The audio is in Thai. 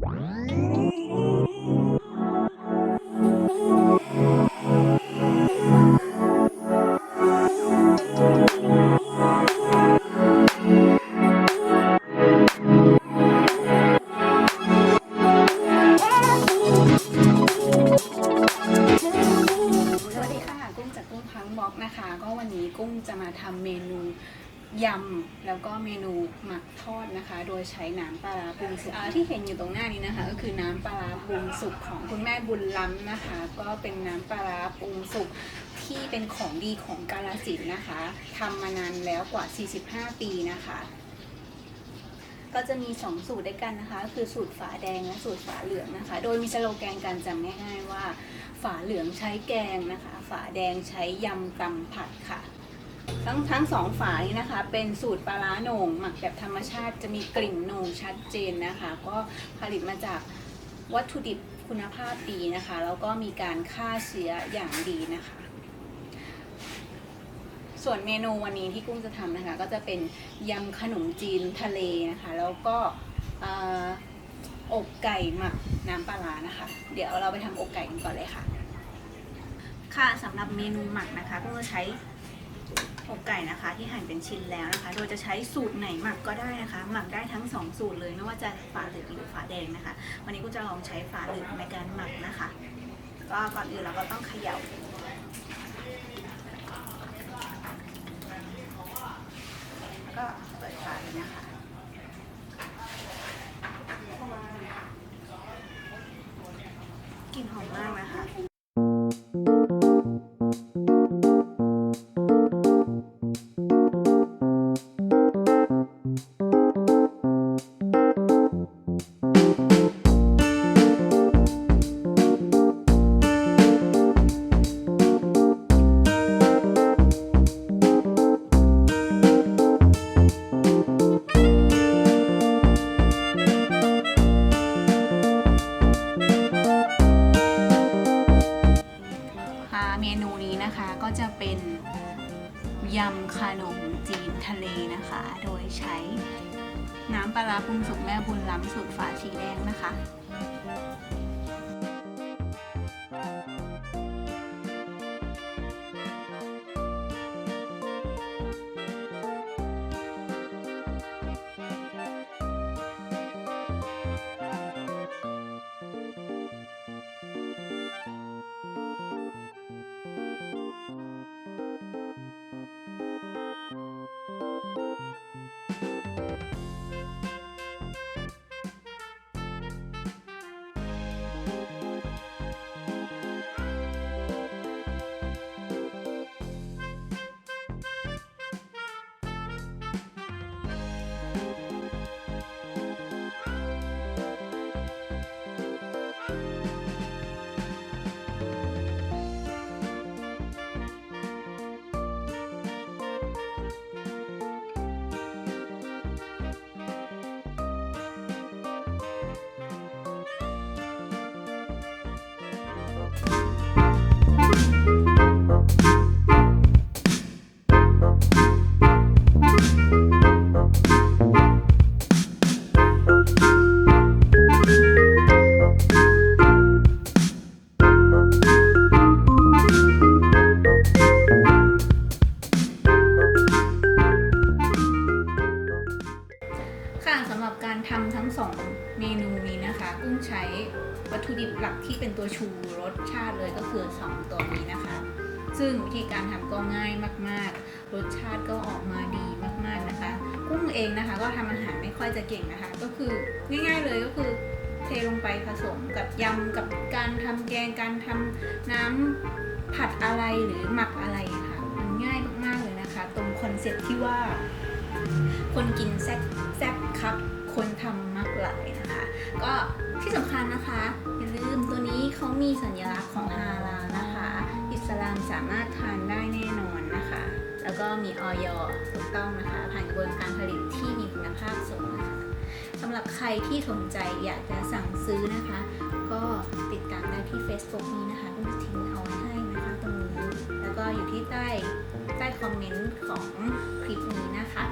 สวัสดีค่ะกุ้งจากกุ้งพังบล็อกนะคะ ก็วันนี้กุ้งจะมาทำเมนู ยำแล้วก็เมนูหมักทอดนะคะ โดยใช้น้ำปลาร้าปรุงสุกที่เห็นอยู่ตรงหน้านี้นะคะ ก็คือน้ำปลาร้าปรุงสุกของคุณแม่บุญล้ำนะคะ ก็เป็นน้ำปลาร้าปรุงสุกที่เป็นของดีของกาลสินนะคะทำมานานแล้วกว่า 45 ปีนะคะ ก็จะมี 2 สูตรด้วยกันนะคะ คือสูตรฝาแดงและสูตรฝาเหลืองนะคะ โดยมีสโลแกนการจำง่ายๆว่า ฝาเหลืองใช้แกงนะคะ ฝาแดงใช้ยำตำผัดค่ะ ทั้งทั้งสองฝานี้นะคะ เป็นสูตรปลาร้าโหน่งหมักแบบธรรมชาติจะมีกลิ่นโหน่งชัดเจนนะคะ ก็ผลิตมาจากวัตถุดิบคุณภาพดีนะคะ แล้วก็มีการฆ่าเชื้ออย่างดีนะคะ ส่วนเมนูวันนี้ที่กุ้งจะทำนะคะ ก็จะเป็นยำขนมจีนทะเลนะคะ แล้วก็อออกไก่หมักน้ำปลาร้านะคะ เดี๋ยวเราไปทำอกไก่กันก่อนเลยค่ะ ค่ะสำหรับเมนูหมักนะคะกุ้งจะใช้ อกไก่นะคะที่หั่นเป็นชิ้นแล้วนะคะ โดยจะใช้สูตรไหนหมักก็ได้นะคะ หมักได้ทั้งสองสูตรเลยไม่ว่าจะฝาเหลืองหรือฝาแดงนะคะ วันนี้กูจะลองใช้ฝาเหลืองในการหมักนะคะ ก็ก่อนอื่นเราก็ต้องเขย่า เมนูนี้นะคะก็จะเป็นยำขนมจีนทะเลนะคะ โดยใช้น้ำปลาปรุงสุกแม่บุญล้ำสูตรฝาชีแดงนะคะ ค่ สำหรับการทำทั้งสองเมนูนี้นะคะกุ้งใช้วัตถุดิบหลักที่เป็นตัวชูรสชาติเลยก็คือ 2 ตัวนี้นะคะ ซึ่งวิธีการทำก็ง่ายมาก ๆ รสชาติก็ออกมาดีมาก ๆนะคะ กุ้งเองนะคะ ก็ทำอาหารไม่ค่อยจะเก่งนะคะ ก็คือง่าย ๆ เลยก็คือเทลงไปผสมกับยำกับการทำแกงการทำน้ำผัดอะไรหรือหมักอะไรค่ะมันง่ายมากๆเลยนะคะ ตรงคอนเซ็ปที่ว่าคนกินแซ่บ รับคนทำมักหลายนะคะ ก็ที่สำคัญนะคะอย่าลืมตัวนี้เขามีสัญลักษณ์ของฮาลาลนะคะ อิสลามสามารถทานได้แน่นอนนะคะ แล้วก็มีออยถูกต้องนะคะ ผ่านกระบวนการผลิตที่มีคุณภาพสูงนะคะสำหรับใครที่สนใจอยากจะสั่งซื้อนะคะ ก็ติดตามได้ที่ Facebook นี้นะคะก็จะทิ้งเอาไว้ให้นะคะตรงนี้ แล้วก็อยู่ที่ใต้ใต้คอมเมนต์ของคลิปนี้นะคะ